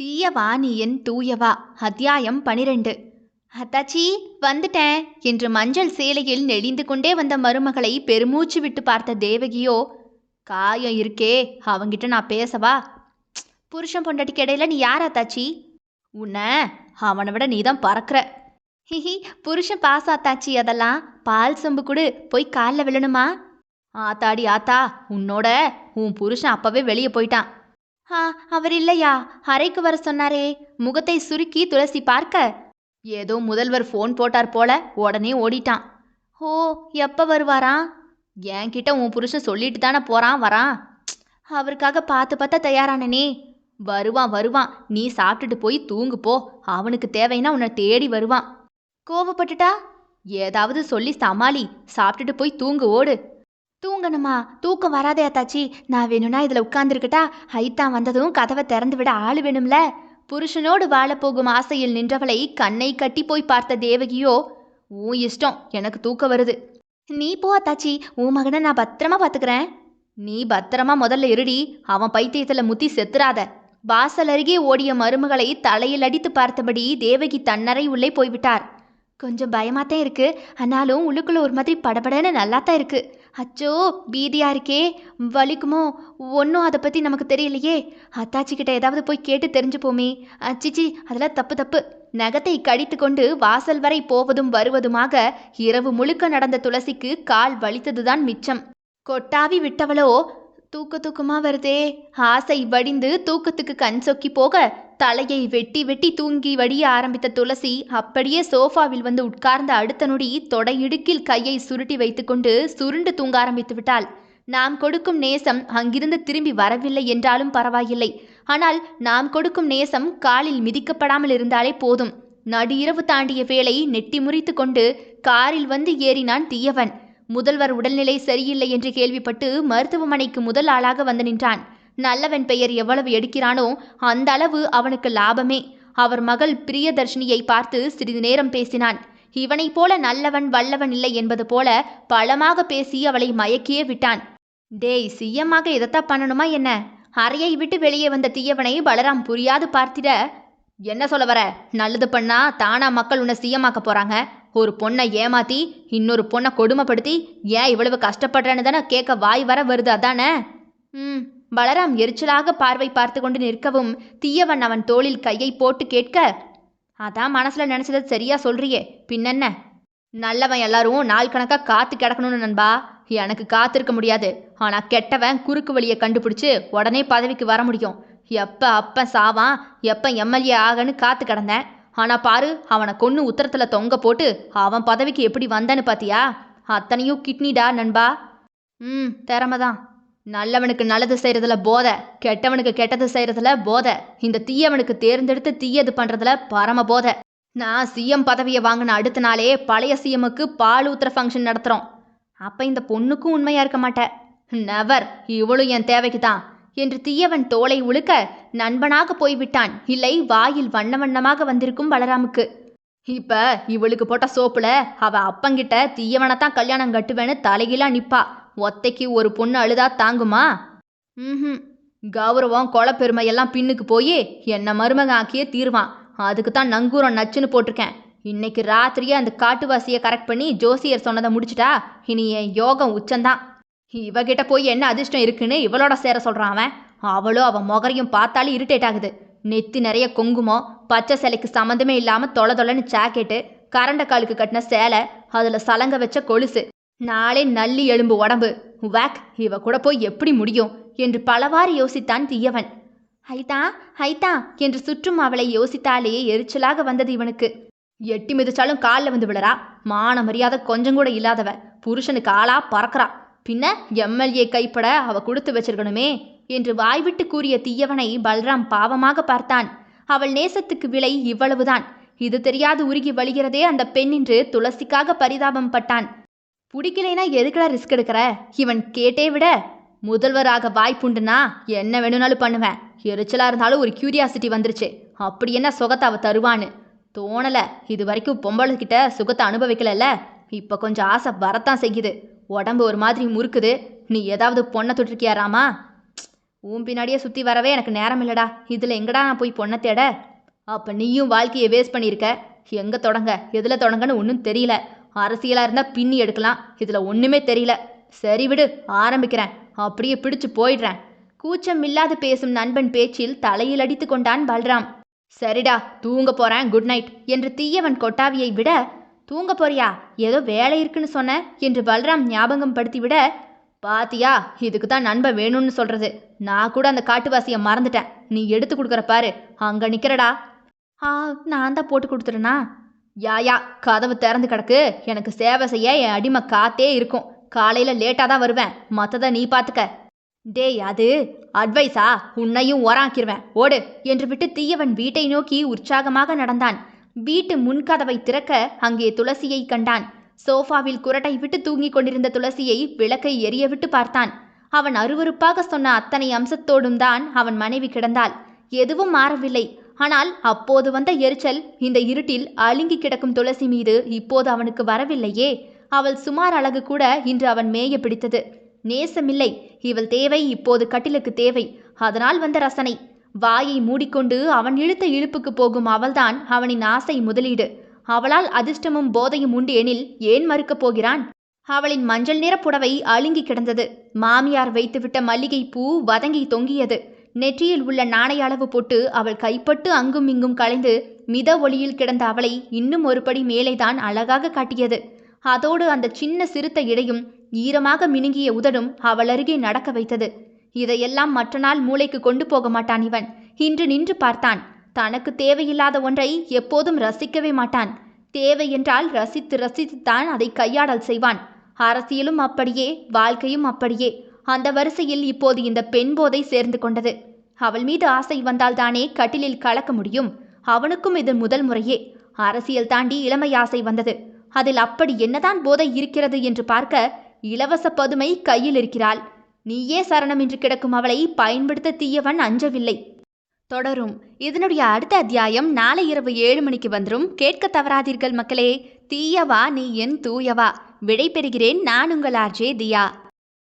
தீயவா நீ என் தூயவா? அத்தியாயம் பனிரெண்டு. அத்தாச்சி வந்துட்டேன் என்று மஞ்சள் சேலையில் நெளிந்து கொண்டே வந்த மருமகளை பெருமூச்சு விட்டு பார்த்த தேவகியோ காயம் இருக்கே அவங்கிட்ட நான் பேசவா? புருஷன் பொண்டாட்டிக்கு இடையில நீ யார் அத்தாச்சி? உன்ன அவனை விட நீ தான் பறக்கிற. ஹிஹி புருஷன் பாஸ் ஆத்தாச்சி அதெல்லாம் பால் சொம்பு கொடு போய் காலில் விழணுமா? ஆத்தாடி ஆத்தா உன்னோட உன் புருஷன் அப்பவே வெளியே போயிட்டான். ஆ அவர் இல்லையா? அறைக்கு வர சொன்னாரே. முகத்தை சுருக்கி துளசி பார்க்க. ஏதோ முதல்வர் ஃபோன் போட்டார் போல உடனே ஓடிட்டான். ஓ எப்போ வருவாராம் என்கிட்ட உன் புருஷன் சொல்லிட்டு தானே போறான் வரான். அவருக்காக பார்த்து பார்த்தா தயாரானனே. வருவான் வருவான். நீ சாப்பிட்டுட்டு போய் தூங்கு போ. அவனுக்கு தேவைன்னா உன்னை தேடி வருவான். கோவப்பட்டுட்டா? ஏதாவது சொல்லி சமாளி. சாப்பிட்டுட்டு போய் தூங்கு ஓடு. தூங்கணுமா? தூக்கம் வராதே அத்தாச்சி. நான் வேணும்னா இதில் உட்காந்துருக்கட்டா ஹைத்தான் வந்ததும் கதவை திறந்து விட ஆள் வேணும்ல. புருஷனோடு வாழப்போகும் ஆசையில் நின்றவளை கண்ணை கட்டி போய் பார்த்த தேவகியோ உன் இஷ்டம். எனக்கு தூக்கம் வருது. நீ போ அத்தாச்சி. உன் மகனை நான் பத்திரமா பார்த்துக்கிறேன் நீ பத்திரமா முதல்ல இருடி. அவன் பைத்தியத்தில் முத்தி செத்துறாத. வாசல் அருகே ஓடிய மருமகளை தலையில் அடித்து பார்த்தபடி தேவகி தன்னறை உள்ளே போய்விட்டார். கொஞ்சம் பயமாத்தான் இருக்கு. ஆனாலும் உள்ளுக்குள்ள ஒரு மாதிரி படபடன்னு நல்லாத்தான் இருக்குது அச்சோ பீதியா இருக்கே. வலிக்குமோ? ஒன்றும் அதை பற்றி நமக்கு தெரியலையே. அத்தாச்சிக்கிட்ட ஏதாவது போய் கேட்டு தெரிஞ்சுப்போமே. அச்சிச்சி அதெல்லாம் தப்பு தப்பு. நகத்தை கடித்து கொண்டு வாசல் வரை போவதும் வருவதுமாக இரவு முழுக்க நடந்த துளசிக்கு கால் வலித்ததுதான் மிச்சம். கொட்டாவி விட்டவளோ தூக்க தூக்கமா வருதே. ஆசை வடிந்து தூக்கத்துக்கு கண் சொக்கி போக தலையை வெட்டி வெட்டி தூங்கி வடிய ஆரம்பித்த துளசி அப்படியே சோஃபாவில் வந்து உட்கார்ந்த அடுத்த நொடி தொடை இடுக்கில் கையை சுருட்டி வைத்துக்கொண்டு சுருண்டு தூங்க ஆரம்பித்து விட்டாள். நாம் கொடுக்கும் நேசம் அங்கிருந்து திரும்பி வரவில்லை என்றாலும் பரவாயில்லை. ஆனால் நாம் கொடுக்கும் நேசம் காலில் மிதிக்கப்படாமல் இருந்தாலே போதும் நடு இரவு தாண்டிய வேளை நெட்டி முறித்து கொண்டு காரில் வந்து ஏறினான் தீயவன். முதல்வர் உடல்நிலை சரியில்லை என்று கேள்விப்பட்டு மருத்துவமனைக்கு முதல் ஆளாக வந்து நின்றான். நல்லவன் பெயர் எவ்வளவு எடுக்கிறானோ அந்த அளவு அவனுக்கு லாபமே. அவர் மகள் பிரியதர்ஷினியை பார்த்து சிறிது நேரம் பேசினான். இவனைப் போல நல்லவன் வல்லவன் இல்லை என்பது போல பலமாக பேசி அவளை மயக்கியே விட்டான். டேய் சிஎம்மாக இதைத்தான் பண்ணணுமா என்ன? அறையை விட்டு வெளியே வந்த தீயவனை பலராம் புரியாது பார்த்திட. என்ன சொல்ல வர? நல்லது பண்ணா தானா மக்கள் உன்னை சிஎம்மாக்க போறாங்க. ஒரு பொண்ணை ஏமாத்தி இன்னொரு பொண்ணை கொடுமைப்படுத்தி ஏன் இவ்வளவு கஷ்டப்படுறேன்னு தானே கேட்க வாய் வர வருது அதானே? ம். பலராம் எரிச்சலாக பார்வை பார்த்து கொண்டு நிற்கவும் தீயவன் அவன் தோளில் கையை போட்டு கேட்க அதான் மனசுல நினைச்சதை சரியா சொல்றியே பின்னென்ன? நல்லவன் எல்லாரும் நாள் கணக்கா காத்து கிடக்கணும்னு நண்பா. எனக்கு காத்திருக்க முடியாது. ஆனா கெட்டவன் குறுக்கு வழியை கண்டுபிடிச்சு உடனே பதவிக்கு வர முடியும். எப்ப அப்பன் சாவான் எப்ப எம்எல்ஏ ஆகன்னு காத்து கிடந்தேன். ஆனா பாரு அவனை கொன்னு உத்தரத்துல தொங்க போட்டு அவன் பதவிக்கு எப்படி வந்தேன்னு பாத்தியா? அத்தனையும் கிட்னிடா நண்பா? ம் திறமைதான். நல்லவனுக்கு நல்லது செய்கிறதுல போதை கெட்டவனுக்கு கெட்டது செய்கிறதுல போதை. இந்த தீயவனுக்கு தேர்ந்தெடுத்து தீயது பண்ணுறதுல பரம போதை. நான் சிஎம் பதவியை வாங்கின அடுத்த நாளே பழைய சிஎம்முக்கு பால் ஊத்துற ஃபங்க்ஷன் நடத்துகிறோம் அப்போ இந்த பொண்ணுக்கும் உண்மையாக இருக்க மாட்டேன் நெவர் இவளும் என் தேவைக்கு தான் என்று தீயவன் தோலை உழுக்க நண்பனாக போய்விட்டான். இல்லை வாயில் வண்ண வண்ணமாக வந்திருக்கும் பலராமுக்கு. இப்ப இவளுக்கு போட்ட சோப்புல அவ அப்பங்கிட்ட தீயவனைத்தான் கல்யாணம் கட்டுவேன்னு தலைகீழா நிப்பா. ஒத்தைக்கு ஒரு பொண்ணு அழுதா தாங்குமா? ம் கௌரவம் கொலப்பெருமை எல்லாம் பின்னுக்கு போய் என்னை மருமக ஆக்கியே தீருவான். அதுக்கு தான் நங்கூரம் நச்சுன்னு போட்டிருக்கேன். இன்னைக்கு ராத்திரியே அந்த காட்டுவாசியை கரெக்ட் பண்ணி ஜோசியர் சொன்னதை முடிச்சிட்டா இனி என் யோகம் உச்சந்தான் இவகிட்ட போய் என்ன அதிர்ஷ்டம் இருக்குன்னு இவளோட சேர சொல்கிறான் அவன். அவளோ அவன் முகரையும் பார்த்தாலே இரிட்டேட் ஆகுது. நெத்தி நிறைய குங்குமம் பச்சை சேலைக்கு சம்மந்தமே இல்லாமல் தொலை தொலைன்னு ஜாக்கெட்டு கரண்ட காலுக்கு கட்டின சேலை அதில் சலங்க வச்ச கொலுசு. நாளே நல்லி எலும்பு உடம்பு. வேக் இவ கூட போய் எப்படி முடியும்? என்று பலவாறு யோசித்தான் தீயவன். ஹைதா ஹைதா என்று சுற்றும் அவளை யோசித்தாலேயே எரிச்சலாக வந்தது இவனுக்கு. எட்டி மிதிச்சாலும் காலில் வந்து விழறா. மான மரியாதை கொஞ்சம் கூட இல்லாதவ. புருஷனுக்கு ஆளா பறக்கிறா. பின்ன எம்எல்ஏ கைப்பட அவ கொடுத்து வச்சிருக்கணுமே என்று வாய்விட்டு கூறிய தீயவனை பல்ராம் பாவமாக பார்த்தான். அவள் நேசத்துக்கு விலை இவ்வளவுதான். இது தெரியாது உருகி வழிகிறதே அந்த பெண் என்று துளசிக்காக பரிதாபம் பட்டான். பிடிக்கலைன்னா எதுக்குடா ரிஸ்க் எடுக்கிற? இவன் கேட்டே விட. முதல்வராக வாய்ப்புண்டுனா என்ன வேணும்னாலும் பண்ணுவேன். எரிச்சலாக இருந்தாலும் ஒரு கியூரியாசிட்டி வந்துருச்சு. அப்படி என்ன சுகத்தை அவள் தருவான்னு? தோணலை. இது வரைக்கும் பொம்பளைக்கிட்ட சுகத்தை அனுபவிக்கலல்ல. இப்போ கொஞ்சம் ஆசை வரத்தான் செய்யுது. உடம்பு ஒரு மாதிரி முறுக்குது. நீ ஏதாவது பொண்ணை தொட்டிருக்கியாராமா உன் பின்னாடியே சுற்றி வரவே எனக்கு நேரம் இல்லைடா. இதில் எங்கடா நான் போய் பொண்ணை தேட? அப்போ நீயும் வாழ்க்கையை வேஸ்ட் பண்ணியிருக்க. எங்கே தொடங்க? எதில் தொடங்கன்னு ஒன்றும் தெரியல. அரசியலாக இருந்தால் பின்னி எடுக்கலாம். இதில் ஒன்றுமே தெரியல. சரி விடு ஆரம்பிக்கிறேன். அப்படியே பிடிச்சு போயிடுறேன். கூச்சம் இல்லாது பேசும் நண்பன் பேச்சில் தலையில் அடித்து கொண்டான் பல்ராம். சரிடா தூங்க போறேன் குட் நைட் என்று தீயவன் கொட்டாவியை விட தூங்க போறியா? ஏதோ வேலை இருக்குன்னு சொன்ன என்று பல்ராம் ஞாபகம் படுத்தி விட பாத்தியா இதுக்கு தான் நண்பன் வேணும்னு சொல்றது. நான் கூட அந்த காட்டுவாசியை மறந்துட்டேன். நீ எடுத்து கொடுக்குற பாரு. அங்க நிக்கிறடா. ஆ நான் தான் போட்டு கொடுத்துட்டேனா யாயா கதவு திறந்து கிடக்கு. எனக்கு சேவை செய்ய என் அடிமை காத்தே இருக்கும். காலையில் லேட்டாக தான் வருவேன். மற்றதை நீ பார்த்துக்க டேய் அது அட்வைஸா உன்னையும் ஓராக்கிருவேன். ஓடு என்று விட்டு தீயவன் வீட்டை நோக்கி உற்சாகமாக நடந்தான். வீட்டு முன்கதவை திறக்க அங்கே துளசியை கண்டான். சோஃபாவில் குரட்டை விட்டு தூங்கிக் கொண்டிருந்த துளசியை விளக்கை எரிய விட்டு பார்த்தான். அவன் அருவருப்பாக சொன்ன அத்தனை அம்சத்தோடும் தான் அவன் மனைவி கிடந்தாள். எதுவும் மாறவில்லை. ஆனால் அப்போது வந்த எரிச்சல் இந்த இருட்டில் அழுங்கி கிடக்கும் துளசி மீது இப்போது அவனுக்கு வரவில்லையே. அவள் சுமார் அழகு கூட இன்று அவன் மேய பிடித்தது. நேசமில்லை. இவள் தேவை இப்போது கட்டிலுக்கு தேவை. அதனால் வந்த ரசனை. வாயை மூடிக்கொண்டு அவன் இழுத்த இழுப்புக்கு போகும் அவள்தான் அவனின் ஆசை முதலீடு. அவளால் அதிர்ஷ்டமும் போதையும் உண்டு எனில் ஏன் மறுக்கப் போகிறான்? அவளின் மஞ்சள் நிற புடவை அழுங்கி கிடந்தது. மாமியார் வைத்துவிட்ட மல்லிகை பூ வதங்கி தொங்கியது. நெற்றியில் உள்ள நாணய அளவு போட்டு அவள் கைப்பட்டு அங்கும் இங்கும் கலைந்து மித ஒளியில் கிடந்த அவளை இன்னும் ஒருபடி மேலேதான் அழகாக காட்டியது. அதோடு அந்த சின்ன சிறுத்த இடையும் ஈரமாக மினுங்கிய உதடும் அவள் அருகே நடக்க வைத்தது. இதையெல்லாம் மற்ற நாள் மூளைக்கு கொண்டு போக மாட்டான் இவன். இன்று நின்று பார்த்தான். தனக்கு தேவையில்லாத ஒன்றை எப்போதும் ரசிக்கவே மாட்டான். தேவை என்றால் ரசித்து ரசித்துத்தான் அதை கையாடல் செய்வான். அரசியலும் அப்படியே வாழ்க்கையும் அப்படியே. அந்த வரிசையில் இப்போது இந்த பெண் போதை சேர்ந்து கொண்டது. அவள் மீது ஆசை வந்தால்தானே கட்டிலில் கலக்க முடியும். அவனுக்கும் இது முதல் முறையே. அரசியல் தாண்டி இளமை ஆசை வந்தது. அதில் அப்படி என்னதான் போதை இருக்கிறது என்று பார்க்க இலவச பதுமை கையில் இருக்கிறாள். நீயே சரணம் என்று கிடக்கும் அவளை பயன்படுத்த தீயவன் அஞ்சவில்லை. தொடரும். இதனுடைய அடுத்த அத்தியாயம் நாளை இரவு ஏழு மணிக்கு வந்துடும் கேட்க தவறாதீர்கள் மக்களே. தீயவா நீ என் தூயவா. விடை பெறுகிறேன் நான் உங்கள் ஆர்ஜே தியா.